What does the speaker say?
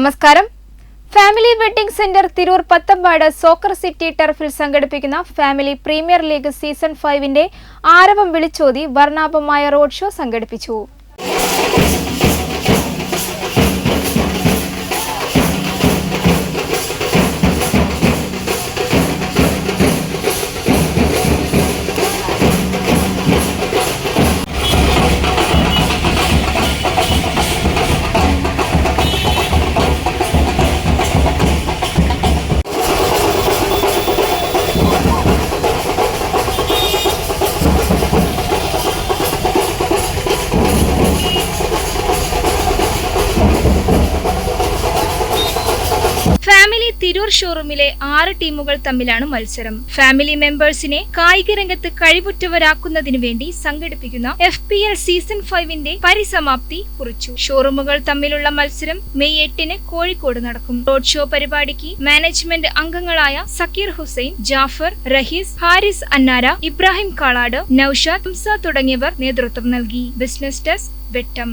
നമസ്കാരം. Family wedding centre Tirur Pathambad soccer city ടർഫിൽ സംഘടിപ്പിക്കുന്ന family premier league season ഫൈവിന്റെ ആരവം വിളിച്ചോതി വർണാഭമായ റോഡ് ഷോ സംഘടിപ്പിച്ചു. ഫാമിലി തിരൂർ ഷോറൂമിലെ ആറ് ടീമുകൾ തമ്മിലാണ് മത്സരം. ഫാമിലി മെമ്പേഴ്സിനെ കായിക രംഗത്ത് കഴിവുറ്റവരാക്കുന്നതിനു വേണ്ടി സംഘടിപ്പിക്കുന്ന എഫ് പി എൽ സീസൺ ഫൈവിന്റെ പരിസമാപ്തി കുറിച്ചു. ഷോറൂമുകൾ തമ്മിലുള്ള മത്സരം മെയ് എട്ടിന് കോഴിക്കോട് നടക്കും. റോഡ് ഷോ പരിപാടിക്ക് മാനേജ്മെന്റ് അംഗങ്ങളായ സക്കീർ ഹുസൈൻ ജാഫർ റഹീസ് ഹാരിസ് അന്നാര ഇബ്രാഹിം കാളാട് നൌഷാദ് ഹംസ തുടങ്ങിയവർ നേതൃത്വം നൽകി. Business desk Vettam.